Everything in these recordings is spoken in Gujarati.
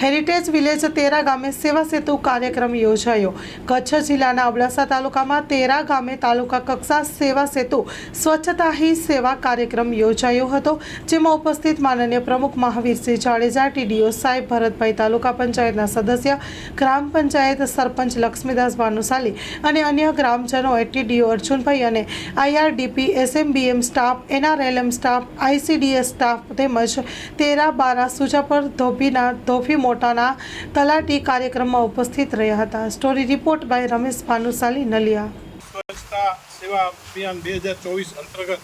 હેરિટેજ વિલેજ તેરા ગામે સેવા સેતુ કાર્યક્રમ યોજાયો. કચ્છ જિલ્લાના અબડાસા તાલુકામાં તેરા ગામે તાલુકા કક્ષા સેવા સેતુ સ્વચ્છતા હી સેવા કાર્યક્રમ યોજાયો હતો, જેમાં ઉપસ્થિત માનનીય પ્રમુખ મહાવીરસિંહ જાડેજા, ટીડીઓ સાહેબ ભરતભાઈ તાલુકા પંચાયતના સદસ્ય, ગ્રામ પંચાયત સરપંચ લક્ષ્મીદાસ ભાનુશાલી અને અન્ય ગ્રામજનોએ ટીડીઓ અર્જુનભાઈ અને IRDP, SMBM staff, NRLM staff, ICDS staff તેમજ તેરા બારા સુજાપર ધોબીના ધોફી મોટાના તલાટી કાર્યક્રમમાં ઉપસ્થિત રહ્યા હતા. Story report by Ramesh Bhanushali Naliya. સ્વચ્છતા સેવા અભિયાન બે હજાર ચોવીસ અંતર્ગત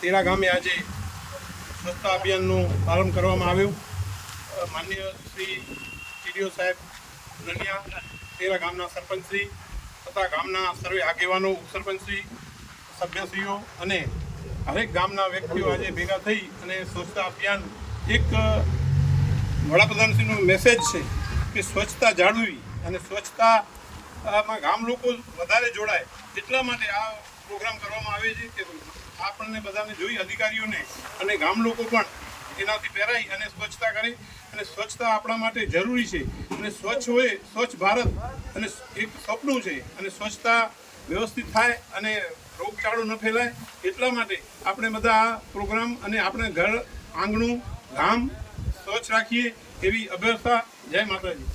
તેરા ગામે આજે સ્વચ્છતા અભિયાનનો પ્રારંભ કરવામાં આવ્યો. માન્ય શ્રી ટીડીઓ સાહેબ નલિયા, તેરા ગામના સરપંચશ્રી તથા ગામના સર્વે આગેવાનો, ઉપસરપંચશ્રી, સભ્યશ્રીઓ અને હરેક ગામના વ્યક્તિઓ આજે ભેગા થઈ અને સ્વચ્છતા અભિયાન એક વડાપ્રધાનશ્રીનો મેસેજ છે કે સ્વચ્છતા જાળવવી અને સ્વચ્છતામાં ગામ લોકો વધારે જોડાય એટલા માટે આ પ્રોગ્રામ કરવામાં આવે છે કે આપણને બધાને જોઈ અધિકારીઓને અને ગામ લોકો પણ એનાથી પહેરાઈ અને સ્વચ્છતા કરે અને સ્વચ્છતા આપણા માટે જરૂરી છે અને સ્વચ્છ હોય, સ્વચ્છ ભારત અને એક સપનું છે અને સ્વચ્છતા વ્યવસ્થિત થાય અને રોગચાળો ન ફેલાય એટલા માટે આપણે બધા આ પ્રોગ્રામ અને આપણે ઘર આંગણું, ગામ સ્વચ્છ રાખીએ એવી અભ્યર્થા જય માતાજી.